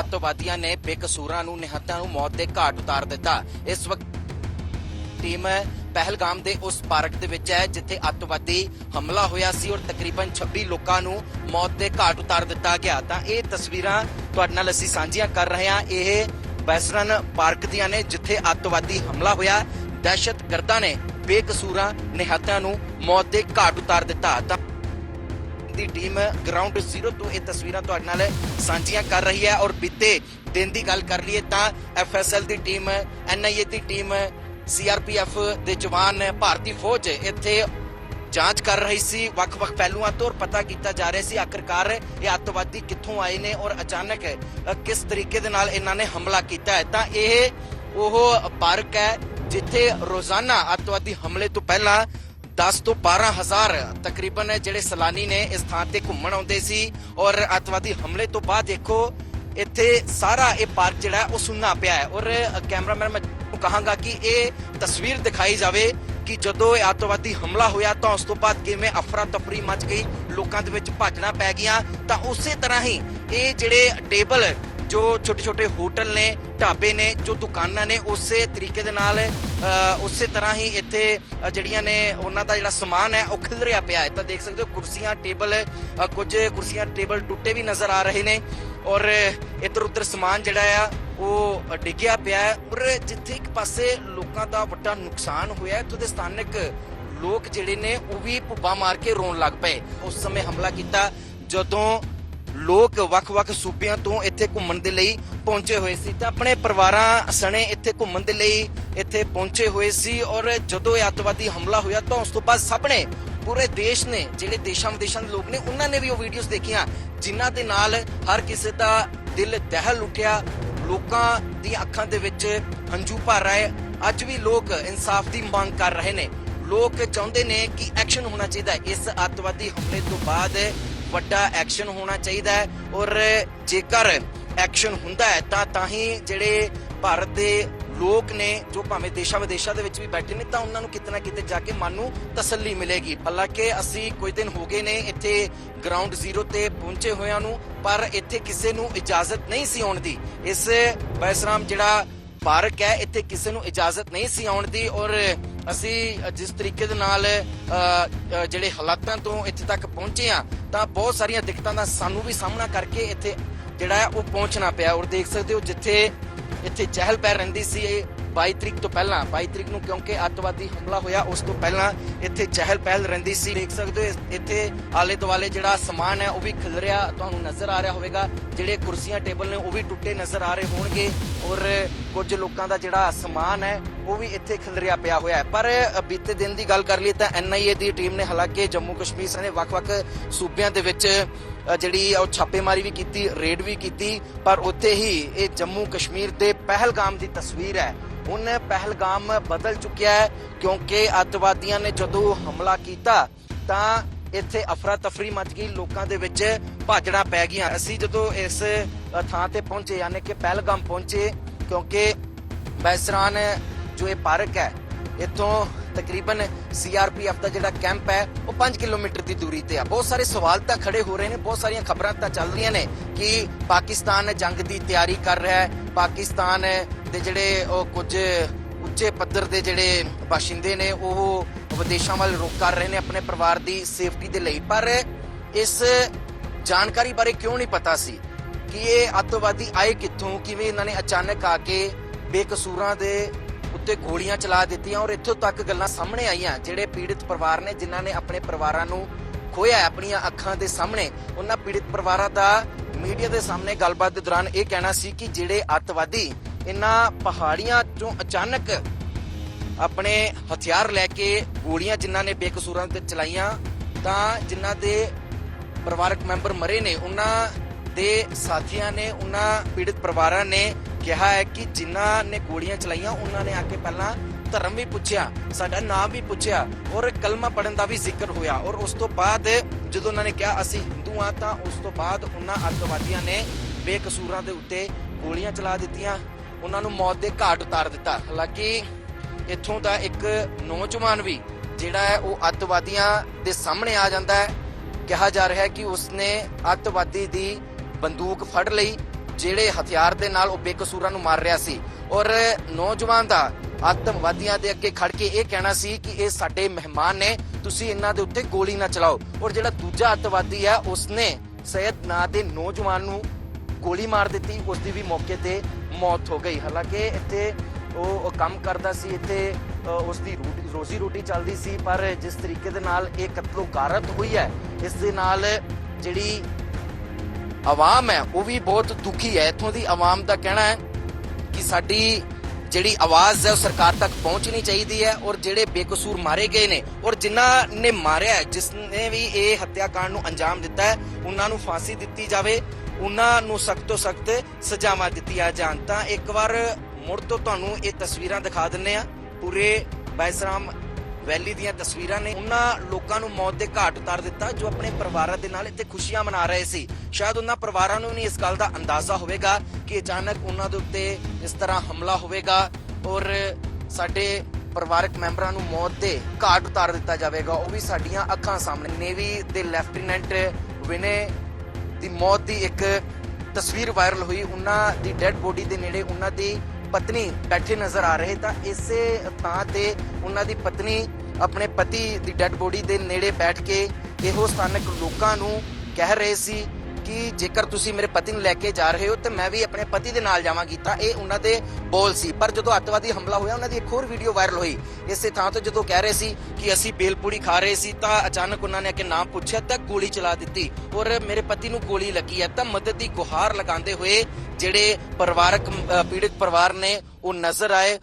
ਅੱਤਵਾਦੀਆਂ ਨੇ ਬੇਕਸੂਰਾਂ ਨੂੰ, ਨਿਹੱਤਾਂ ਨੂੰ ਮੌਤ ਦੇ ਘਾਟ ਉਤਾਰ ਦਿੱਤਾ। ਇਸ ਵਕਤ ਟੀਮ ਪਹਿਲਗਾਮ ਦੇ ਉਸ ਪਾਰਕ ਦੇ ਵਿੱਚ ਹੈ, ਜਿੱਥੇ ਅੱਤਵਾਦੀ ਹਮਲਾ ਹੋਇਆ ਸੀ ਔਰ ਤਕਰੀਬਨ 26 ਲੋਕਾਂ ਨੂੰ ਮੌਤ ਦੇ ਘਾਟ ਉਤਾਰ ਦਿੱਤਾ ਗਿਆ। ਤਾਂ ਇਹ ਤਸਵੀਰਾਂ ਤੁਹਾਡੇ ਨਾਲ ਅਸੀਂ ਸਾਂਝੀਆਂ ਕਰ ਰਹੇ ਹਾਂ। ਇਹ ਵੈਸਰਨ ਪਾਰਕ ਦੀਆਂ ਨੇ, ਜਿੱਥੇ ਅੱਤਵਾਦੀ ਹਮਲਾ ਹੋਇਆ। ਦਹਿਸ਼ਤਗਰਦਾਂ ਨੇ ਬੇਕਸੂਰਾਂ, ਨਿਹੱਤਾਂ ਨੂੰ ਮੌਤ ਦੇ ਘਾਟ ਉਤਾਰ ਦਿੱਤਾ। ਤਾਂ ਦੀ ਟੀਮ ਗਰਾਊਂਡ ਜ਼ੀਰੋ ਤੋਂ ਇਹ ਤਸਵੀਰਾਂ ਤੁਹਾਡੇ ਨਾਲ ਸਾਂਝੀਆਂ ਕਰ ਰਹੀ ਹੈ ਔਰ ਬੀਤੇ ਦਿਨ ਦੀ ਗੱਲ ਕਰ ਲਈਏ ਤਾਂ ਐਫਐਸਐਲ ਦੀ ਟੀਮ ਐਨਆਈਏ ਦੀ ਟੀਮ ਸੀਆਰਪੀਐਫ ਦੇ ਜਵਾਨ ਭਾਰਤੀ ਫੌਜ ਇੱਥੇ ਜਾਂਚ ਕਰ ਰਹੀ ਸੀ, ਵੱਖ-ਵੱਖ ਪਹਿਲੂਆਂ ਤੋਂ ਪਤਾ ਕੀਤਾ ਜਾ ਰਿਹਾ ਸੀ ਆਖਰਕਾਰ ਇਹ ਅੱਤਵਾਦੀ ਕਿੱਥੋਂ ਆਏ ਨੇ ਔਰ ਅਚਾਨਕ ਕਿਸ ਤਰੀਕੇ ਦੇ ਨਾਲ ਇਹਨਾਂ ਨੇ ਹਮਲਾ ਕੀਤਾ ਹੈ। ਤਾਂ ਇਹ ਉਹ ਪਾਰਕ ਹੈ ਜਿੱਥੇ ਰੋਜ਼ਾਨਾ ਅੱਤਵਾਦੀ ਹਮਲੇ ਤੋਂ ਪਹਿਲਾਂ 10 ਤੋਂ 12 ਹਜ਼ਾਰ ਤਕਰੀਬਨ ਜਿਹੜੇ ਸੈਲਾਨੀ ਨੇ ਇਸ ਥਾਂ ਤੇ ਘੁੰਮਣ ਆਉਂਦੇ ਸੀ ਔਰ ਅੱਤਵਾਦੀ ਹਮਲੇ ਤੋਂ ਬਾਅਦ ਦੇਖੋ, ਇੱਥੇ ਸਾਰਾ ਇਹ ਪਾਰਕ ਜਿਹੜਾ ਉਹ ਸੁੰਨਾ ਪਿਆ ਹੈ। ਔਰ ਕੈਮਰਾਮੈਨ, ਮੈਂ ਕਹਾਂਗਾ ਕਿ ਇਹ ਤਸਵੀਰ ਦਿਖਾਈ ਜਾਵੇ ਕਿ ਜਦੋਂ ਇਹ ਅੱਤਵਾਦੀ ਹਮਲਾ ਹੋਇਆ ਤਾਂ ਉਸ ਤੋਂ ਬਾਅਦ ਕਿਵੇਂ ਅਫਰਾ ਤਫਰੀ ਮਚ ਗਈ, ਲੋਕਾਂ ਦੇ ਵਿੱਚ ਭੱਜਣਾ ਪੈ ਗਿਆ। ਤਾਂ ਉਸੇ ਤਰ੍ਹਾਂ ਹੀ ਇਹ ਜਿਹੜੇ ਟੇਬਲ ਜੋ ਛੋਟੇ ਛੋਟੇ ਹੋਟਲ ਨੇ ਢਾਬੇ ਨੇ ਜੋ ਦੁਕਾਨਾਂ ਨੇ ਉਸੇ ਤਰੀਕੇ ਦੇ ਨਾਲ ਉਸੇ ਤਰ੍ਹਾਂ ਹੀ ਇੱਥੇ ਜਿਹੜੀਆਂ ਨੇ ਉਹਨਾਂ ਦਾ ਜਿਹੜਾ ਸਮਾਨ ਹੈ ਉਹ ਖਿਲ ਰਿਹਾ ਪਿਆ ਹੈ। ਤਾਂ ਦੇਖ ਸਕਦੇ ਹੋ ਕੁਰਸੀਆਂ ਟੇਬਲ ਕੁਝ ਕੁਰਸੀਆਂ ਟੇਬਲ ਟੁੱਟੇ ਵੀ ਨਜ਼ਰ ਆ ਰਹੇ ਨੇ ਔਰ ਇੱਧਰ ਉੱਧਰ ਸਮਾਨ ਜਿਹੜਾ ਆ ਉਹ ਡਿੱਗਿਆ ਪਿਆ ਹੈ ਔਰ ਜਿੱਥੇ ਇੱਕ ਪਾਸੇ ਲੋਕਾਂ ਦਾ ਵੱਡਾ ਨੁਕਸਾਨ ਹੋਇਆ ਹੈ, ਉੱਥੋਂ ਦੇ ਸਥਾਨਕ ਲੋਕ ਜਿਹੜੇ ਨੇ ਉਹ ਵੀ ਭੁੱਬਾ ਮਾਰ ਕੇ ਰੋਣ ਲੱਗ ਪਏ। ਉਸ ਸਮੇਂ ਹਮਲਾ ਕੀਤਾ ਜਦੋਂ ਲੋਕ ਵੱਖ-ਵੱਖ ਸੂਬਿਆਂ ਤੋਂ ਇੱਥੇ ਘੁੰਮਣ ਦੇ ਲਈ ਪਹੁੰਚੇ ਹੋਏ ਸੀ ਤਾਂ ਆਪਣੇ ਪਰਿਵਾਰਾਂ ਸਣੇ ਇੱਥੇ ਘੁੰਮਣ ਦੇ ਲਈ ਇੱਥੇ ਪਹੁੰਚੇ ਹੋਏ ਸੀ ਔਰ ਜਦੋਂ ਇਹ ਅੱਤਵਾਦੀ ਹਮਲਾ ਹੋਇਆ ਤਾਂ ਉਸ ਤੋਂ ਬਾਅਦ ਸਭ ਨੇ, ਪੂਰੇ ਦੇਸ਼ ਨੇ, ਜਿਹੜੇ ਦੇਸ਼ਾਂ ਵਿਦੇਸ਼ਾਂ ਦੇ ਲੋਕ ਨੇ, ਉਹਨਾਂ ਨੇ ਵੀ ਉਹ ਵੀਡੀਓਜ਼ ਦੇਖੀਆਂ, ਜਿਨ੍ਹਾਂ ਦੇ ਨਾਲ ਹਰ ਕਿਸੇ ਦਾ ਦਿਲ ਦਹਿਲ ਉੱਠਿਆ ਲੋਕਾਂ ਦੀਆਂ ਅੱਖਾਂ ਦੇ ਵਿੱਚ ਹੰਝੂ ਭਰ ਆਏ, ਅੱਜ ਵੀ ਲੋਕ ਇਨਸਾਫ ਦੀ ਮੰਗ ਕਰ ਰਹੇ ਨੇ। ਲੋਕ ਚਾਹੁੰਦੇ ਨੇ ਕਿ ਐਕਸ਼ਨ ਹੋਣਾ ਚਾਹੀਦਾ ਇਸ ਅੱਤਵਾਦੀ ਹਮਲੇ ਤੋਂ ਬਾਅਦ ਵੱਡਾ ਐਕਸ਼ਨ ਹੋਣਾ ਚਾਹੀਦਾ ਹੈ ਔਰ ਜੇਕਰ ਐਕਸ਼ਨ ਹੁੰਦਾ ਹੈ, ਤਾਂ ਤਾਂ ਹੀ ਜਿਹੜੇ ਭਾਰਤ ਦੇ ਲੋਕ ਨੇ, ਜੋ ਭਾਵੇਂ ਦੇਸ਼ਾਂ ਵਿਦੇਸ਼ਾਂ ਦੇ ਵਿੱਚ ਵੀ ਬੈਠੇ ਨੇ, ਤਾਂ ਉਹਨਾਂ ਨੂੰ ਕਿਤੇ ਨਾ ਕਿਤੇ ਜਾ ਕੇ ਮਨ ਨੂੰ ਤਸੱਲੀ ਮਿਲੇਗੀ। ਹਾਲਾਂਕਿ ਅਸੀਂ ਕੁਝ ਦਿਨ ਹੋ ਗਏ ਨੇ ਇੱਥੇ ਗਰਾਊਂਡ ਜ਼ੀਰੋ ਤੇ ਪਹੁੰਚੇ ਹੋਇਆਂ ਨੂੰ, ਪਰ ਇੱਥੇ ਕਿਸੇ ਨੂੰ ਇਜਾਜ਼ਤ ਨਹੀਂ ਸੀ ਆਉਣ ਦੀ। ਇਸ ਬੈਸਰਾਮ ਜਿਹੜਾ ਪਾਰਕ ਹੈ, ਇੱਥੇ ਕਿਸੇ ਨੂੰ ਇਜਾਜ਼ਤ ਨਹੀਂ ਸੀ ਆਉਣ ਦੀ ਔਰ ਅਸੀਂ ਜਿਸ ਤਰੀਕੇ ਦੇ ਨਾਲ ਜਿਹੜੇ ਹਾਲਾਤਾਂ ਤੋਂ ਇੱਥੇ ਤੱਕ ਪਹੁੰਚੇ ਆ ਤਾਂ ਬਹੁਤ ਸਾਰੀਆਂ ਦਿੱਕਤਾਂ ਦਾ ਸਾਨੂੰ ਵੀ ਸਾਹਮਣਾ ਕਰਕੇ ਇੱਥੇ ਜਿਹੜਾ ਉਹ ਪਹੁੰਚਣਾ ਪਿਆ ਔਰ ਦੇਖ ਸਕਦੇ ਹੋ ਜਿੱਥੇ, ਇੱਥੇ ਚਹਿਲ ਪਹਿਲ ਰਹਿੰਦੀ ਸੀ ਇਹ 22 ਤਰੀਕ ਤੋਂ ਪਹਿਲਾਂ 22 ਤਰੀਕ ਨੂੰ ਕਿਉਂਕਿ ਅੱਤਵਾਦੀ ਹਮਲਾ ਹੋਇਆ ਉਸ ਤੋਂ ਪਹਿਲਾਂ ਇੱਥੇ ਚਹਿਲ ਪਹਿਲ ਰਹਿੰਦੀ ਸੀ। ਦੇਖ ਸਕਦੇ ਹੋ ਇੱਥੇ ਆਲੇ ਦੁਆਲੇ ਜਿਹੜਾ ਸਮਾਨ ਹੈ ਉਹ ਵੀ ਖਿਲਰਿਆ ਤੁਹਾਨੂੰ ਨਜ਼ਰ ਆ ਰਿਹਾ ਹੋਵੇਗਾ। ਜਿਹੜੇ ਕੁਰਸੀਆਂ ਟੇਬਲ ਨੇ ਉਹ ਵੀ ਟੁੱਟੇ ਨਜ਼ਰ ਆ ਰਹੇ ਹੋਣਗੇ। ਔਰ ਕੁਝ ਲੋਕਾਂ ਦਾ ਜਿਹੜਾ ਸਮਾਨ ਹੈ ਉਹ ਵੀ ਇੱਥੇ ਖਿਲਰਿਆ ਪਿਆ ਹੋਇਆ ਹੈ। ਪਰ ਬੀਤੇ ਦਿਨ ਦੀ ਗੱਲ ਕਰ ਲਈ ਤਾਂ ਐਨਆਈਏ ਦੀ ਟੀਮ ਨੇ ਹਾਲਾਂਕਿ ਜੰਮੂ ਕਸ਼ਮੀਰ ਸਣੇ ਵੱਖ-ਵੱਖ ਸੂਬਿਆਂ ਦੇ ਵਿੱਚ ਅ, ਜਿਹੜੀ ਉਹ ਛਾਪੇਮਾਰੀ ਵੀ ਕੀਤੀ ਰੇਡ ਵੀ ਕੀਤੀ। ਪਰ ਉੱਥੇ ਹੀ ਇਹ ਜੰਮੂ ਕਸ਼ਮੀਰ ਦੇ ਪਹਿਲਗਾਮ ਦੀ ਤਸਵੀਰ ਹੈ। ਹੁਣ ਪਹਿਲਗਾਮ ਬਦਲ ਚੁੱਕਿਆ ਹੈ ਕਿਉਂਕਿ ਅੱਤਵਾਦੀਆਂ ਨੇ ਜਦੋਂ ਹਮਲਾ ਕੀਤਾ ਤਾਂ ਇੱਥੇ ਅਫਰਾ ਤਫਰੀ ਮਚ ਗਈ, ਲੋਕਾਂ ਦੇ ਵਿੱਚ ਭਾਜੜਾ ਪੈ ਗਈਆਂ। ਅਸੀਂ ਜਦੋਂ ਇਸ ਥਾਂ ਤੇ ਪਹੁੰਚੇ, ਯਾਨੀ ਕਿ ਪਹਿਲਗਾਮ ਪਹੁੰਚੇ, ਕਿਉਂਕਿ ਬੈਸਰਾਨ ਜੋ ਇਹ ਪਾਰਕ ਹੈ, ਇੱਥੋਂ ਤਕਰੀਬਨ ਸੀਆਰਪੀਐਫ ਦਾ ਜਿਹੜਾ ਕੈਂਪ ਹੈ, ਉਹ 5 ਕਿਲੋਮੀਟਰ ਦੀ ਦੂਰੀ ਤੇ ਆ। ਬਹੁਤ ਸਾਰੇ ਸਵਾਲ ਤਾਂ ਖੜੇ ਹੋ ਰਹੇ ਨੇ, ਬਹੁਤ ਸਾਰੀਆਂ ਖਬਰਾਂ ਤਾਂ ਚੱਲ ਰਹੀਆਂ ਨੇ ਕਿ ਪਾਕਿਸਤਾਨ ਜੰਗ ਦੀ ਤਿਆਰੀ ਕਰ ਰਿਹਾ ਹੈ। ਪਾਕਿਸਤਾਨ ਦੇ ਜਿਹੜੇ ਉਹ ਕੁਝ ਉੱਚੇ ਪੱਧਰ ਦੇ ਜਿਹੜੇ ਬਾਸ਼ਿੰਦੇ ਨੇ, ਉਹ ਵਿਦੇਸ਼ਾਂ ਵੱਲ ਰੁਕ ਕਰ ਰਹੇ ਨੇ ਆਪਣੇ ਪਰਿਵਾਰ ਦੀ ਸੇਫਟੀ ਦੇ ਲਈ। ਪਰ ਇਸ ਜਾਣਕਾਰੀ ਬਾਰੇ ਕਿਉਂ ਨਹੀਂ ਪਤਾ ਸੀ? ਕਿ ਇਹ ਅੱਤਵਾਦੀ ਆਏ ਕਿੱਥੋਂ? ਕਿਵੇਂ ਇਹਨਾਂ ਨੇ ਅਚਾਨਕ ਆ ਕੇ ਬੇਕਸੂਰਾਂ ਦੇ ਉੱਤੇ ਗੋਲੀਆਂ ਚਲਾ ਦਿੱਤੀਆਂ ਔਰ ਇੱਥੋਂ ਤੱਕ ਗੱਲਾਂ ਸਾਹਮਣੇ ਆਈਆਂ। ਜਿਹੜੇ ਪੀੜਿਤ ਪਰਿਵਾਰ ਨੇ, ਜਿਨ੍ਹਾਂ ਨੇ ਆਪਣੇ ਪਰਿਵਾਰਾਂ ਨੂੰ ਖੋਇਆ ਆਪਣੀਆਂ ਅੱਖਾਂ ਦੇ ਸਾਹਮਣੇ, ਉਹਨਾਂ ਪੀੜਿਤ ਪਰਿਵਾਰਾਂ ਦਾ ਮੀਡੀਆ ਦੇ ਸਾਹਮਣੇ ਗੱਲਬਾਤ ਦੇ ਦੌਰਾਨ ਇਹ ਕਹਿਣਾ ਸੀ ਕਿ ਜਿਹੜੇ ਅੱਤਵਾਦੀ ਇਹਨਾਂ ਪਹਾੜੀਆਂ ਚੋਂ ਅਚਾਨਕ ਆਪਣੇ ਹਥਿਆਰ ਲੈ ਕੇ ਗੋਲੀਆਂ ਜਿਨ੍ਹਾਂ ਨੇ ਬੇਕਸੂਰਾਂ ਤੇ ਚਲਾਈਆਂ, ਤਾਂ ਜਿਨ੍ਹਾਂ ਦੇ ਪਰਿਵਾਰਕ ਮੈਂਬਰ ਮਰੇ ਨੇ, ਉਹਨਾਂ ਦੇ ਸਾਥੀਆਂ ਨੇ, ਉਹਨਾਂ ਪੀੜਿਤ ਪਰਿਵਾਰਾਂ ਨੇ ਕਿਹਾ ਹੈ ਕਿ ਜਿਨ੍ਹਾਂ ਨੇ ਗੋਲੀਆਂ ਚਲਾਈਆਂ, ਉਹਨਾਂ ਨੇ ਆ ਕੇ ਪਹਿਲਾਂ ਧਰਮ ਵੀ ਪੁੱਛਿਆ, ਸਾਡਾ ਨਾਮ ਵੀ ਪੁੱਛਿਆ ਔਰ ਕਲਮਾ ਪੜਨ ਦਾ ਵੀ ਜ਼ਿਕਰ ਹੋਇਆ ਔਰ ਉਸ ਤੋਂ ਬਾਅਦ ਜਦੋਂ ਉਹਨਾਂ ਨੇ ਕਿਹਾ ਅਸੀਂ ਹਿੰਦੂ ਆ ਤਾਂ ਉਸ ਤੋਂ ਬਾਅਦ ਉਹਨਾਂ ਅੱਤਵਾਦੀਆਂ ਨੇ ਬੇਕਸੂਰਾਂ ਦੇ ਉੱਤੇ ਗੋਲੀਆਂ ਚਲਾ ਦਿੱਤੀਆਂ, ਉਹਨਾਂ ਨੂੰ ਮੌਤ ਦੇ ਘਾਟ ਉਤਾਰ ਦਿੱਤਾ। ਹਾਲਾਂਕਿ ਇੱਥੋਂ ਦਾ ਇੱਕ ਨੌਜਵਾਨ ਵੀ ਜਿਹੜਾ ਹੈ ਉਹ ਅੱਤਵਾਦੀਆਂ ਦੇ ਸਾਹਮਣੇ ਆ ਜਾਂਦਾ ਹੈ। ਕਿਹਾ ਜਾ ਰਿਹਾ ਹੈ ਕਿ ਉਸਨੇ ਅੱਤਵਾਦੀ ਦੀ ਬੰਦੂਕ ਫੜ ਲਈ ਜਿਹੜੇ ਹਥਿਆਰ ਦੇ ਨਾਲ ਉਹ ਬੇਕਸੂਰਾਂ ਨੂੰ ਮਾਰ ਰਿਹਾ ਸੀ। ਔਰ ਨੌਜਵਾਨ ਦਾ ਆਤਮਵਾਦੀਆਂ ਦੇ ਅੱਗੇ ਖੜ ਕੇ ਇਹ ਕਹਿਣਾ ਸੀ ਕਿ ਇਹ ਸਾਡੇ ਮਹਿਮਾਨ ਨੇ ਤੁਸੀਂ ਇਹਨਾਂ ਦੇ ਉੱਤੇ ਗੋਲੀ ਨਾ ਚਲਾਓ। ਔਰ ਜਿਹੜਾ ਦੂਜਾ ਅੱਤਵਾਦੀ ਹੈ ਉਸਨੇ ਸੈਦ ਨਾਂ ਦੇ ਨੌਜਵਾਨ ਨੂੰ ਗੋਲੀ ਮਾਰ ਦਿੱਤੀ ਉਸ ਦੀ ਵੀ ਮੌਕੇ ਤੇ ਮੌਤ ਹੋ ਗਈ। ਹਾਲਾਂਕਿ ਇੱਥੇ ਉਹ ਕੰਮ ਕਰਦਾ ਸੀ ਇੱਥੇ ਅ, ਉਸ ਦੀ ਰੋਜ਼ੀ ਰੋਟੀ ਚੱਲਦੀ ਸੀ ਪਰ ਜਿਸ ਤਰੀਕੇ ਦੇ ਨਾਲ ਇਹ ਕਤਲੋ ਗਾਰਤ ਹੋਈ ਹੈ ਇਸ ਦੇ ਨਾਲ ਜਿਹੜੀ ਆਵਾਮ ਹੈ ਉਹ ਵੀ ਬਹੁਤ ਦੁਖੀ ਹੈ। ਇੱਥੋਂ ਦੀ ਆਵਾਮ ਦਾ ਕਹਿਣਾ ਹੈ ਕਿ ਸਾਡੀ ਜਿਹੜੀ ਆਵਾਜ਼ ਹੈ ਉਹ ਸਰਕਾਰ ਤੱਕ ਪਹੁੰਚਣੀ ਚਾਹੀਦੀ ਹੈ ਔਰ ਜਿਹੜੇ ਬੇਕਸੂਰ ਮਾਰੇ ਗਏ ਨੇ ਔਰ ਜਿਨ੍ਹਾਂ ਨੇ ਮਾਰਿਆ ਹੈ, ਜਿਸ ਨੇ ਵੀ ਇਹ ਹੱਤਿਆਕਾਂਡ ਨੂੰ ਅੰਜਾਮ ਦਿੱਤਾ ਹੈ ਉਹਨਾਂ ਨੂੰ ਫਾਂਸੀ ਦਿੱਤੀ ਜਾਵੇ ਉਹਨਾਂ ਨੂੰ ਸਖਤ ਤੋਂ ਸਖਤ ਸਜ਼ਾਵਾਂ ਦਿੱਤੀਆਂ ਜਾਣ। ਤਾਂ ਇੱਕ ਵਾਰ ਮੁੜ ਤੋਂ ਤੁਹਾਨੂੰ ਇਹ ਤਸਵੀਰਾਂ ਦਿਖਾ ਦਿੰਨੇ ਆ ਪੂਰੇ ਬੈਸਰਾਮ ਵੈਲੀ ਦੀਆਂ ਤਸਵੀਰਾਂ ਨੇ ਉਹਨਾਂ ਲੋਕਾਂ ਨੂੰ ਮੌਤ ਦੇ ਘਾਟ ਉਤਾਰ ਦਿੱਤਾ, ਜੋ ਆਪਣੇ ਪਰਿਵਾਰਾਂ ਦੇ ਨਾਲ ਇੱਥੇ ਖੁਸ਼ੀਆਂ ਮਨਾ ਰਹੇ ਸੀ। ਸ਼ਾਇਦ ਉਹਨਾਂ ਪਰਿਵਾਰਾਂ ਨੂੰ ਨਹੀਂ ਇਸ ਗੱਲ ਦਾ ਅੰਦਾਜ਼ਾ ਹੋਵੇਗਾ ਕਿ ਅਚਾਨਕ ਉਹਨਾਂ ਦੇ ਉੱਤੇ ਇਸ ਤਰ੍ਹਾਂ ਹਮਲਾ ਹੋਵੇਗਾ ਔਰ ਸਾਡੇ ਪਰਿਵਾਰਕ ਮੈਂਬਰਾਂ ਨੂੰ ਮੌਤ ਦੇ ਘਾਟ ਉਤਾਰ ਦਿੱਤਾ ਜਾਵੇਗਾ। ਉਹ ਵੀ ਸਾਡੀਆਂ ਅੱਖਾਂ ਸਾਹਮਣੇ। ਨੇਵੀ ਦੇ ਲੈਫਟੀਨੈਂਟ ਵਿਨੇ ਦੀ ਮੌਤ ਦੀ ਇੱਕ ਤਸਵੀਰ ਵਾਇਰਲ ਹੋਈ। ਉਹਨਾਂ ਦੀ ਡੈੱਡ ਬੋਡੀ ਦੇ ਨੇੜੇ ਉਹਨਾਂ ਦੀ ਪਤਨੀ ਬੈਠੇ ਨਜ਼ਰ ਆ ਰਹੇ ਤਾਂ ਇਸੇ ਥਾਂ ਤੇ ਉਹਨਾਂ ਦੀ ਪਤਨੀ ਆਪਣੇ ਪਤੀ ਦੀ ਡੈੱਡ ਬੋਡੀ ਦੇ ਨੇੜੇ ਬੈਠ ਕੇ ਇਹੋ ਸਥਾਨਕ ਲੋਕਾਂ ਨੂੰ ਕਹਿ ਰਹੇ ਸੀ ਕਿ ਜੇਕਰ ਤੁਸੀਂ ਮੇਰੇ ਪਤੀ ਨੂੰ ਲੈ ਕੇ ਜਾ ਰਹੇ ਹੋ ਤੇ ਮੈਂ ਵੀ ਆਪਣੇ ਪਤੀ ਦੇ ਨਾਲ ਜਾਵਾਂਗੀ ਤਾਂ ਇਹ ਉਹਨਾਂ ਦੇ ਬੋਲ ਸੀ। ਪਰ ਜਦੋਂ ਅੱਤਵਾਦੀ ਹਮਲਾ ਹੋਇਆ ਉਹਨਾਂ ਦੀ ਇੱਕ ਹੋਰ ਵੀਡੀਓ ਵਾਇਰਲ ਹੋਈ। ਇਸੇ ਥਾਂ ਤੋਂ ਜਦੋਂ ਕਹਿ ਰਹੇ ਸੀ ਕਿ ਅਸੀਂ ਬੇਲਪੂੜੀ ਖਾ ਰਹੇ ਸੀ ਤਾਂ ਅਚਾਨਕ ਉਹਨਾਂ ਨੇ ਆ ਨਾਮ ਪੁੱਛਿਆ ਤਾਂ ਗੋਲੀ ਚਲਾ ਦਿੱਤੀ। ਔਰ ਮੇਰੇ ਪਤੀ ਨੂੰ ਗੋਲੀ ਲੱਗੀ ਹੈ। ਤਾਂ ਮਦਦ ਦੀ ਗੁਹਾਰ ਲਗਾਉਂਦੇ ਹੋਏ ਜਿਹੜੇ ਪਰਿਵਾਰਕ ਅ, ਪੀੜਿਤ ਪਰਿਵਾਰ ਨੇ ਉਹ ਨਜ਼ਰ ਆਏ।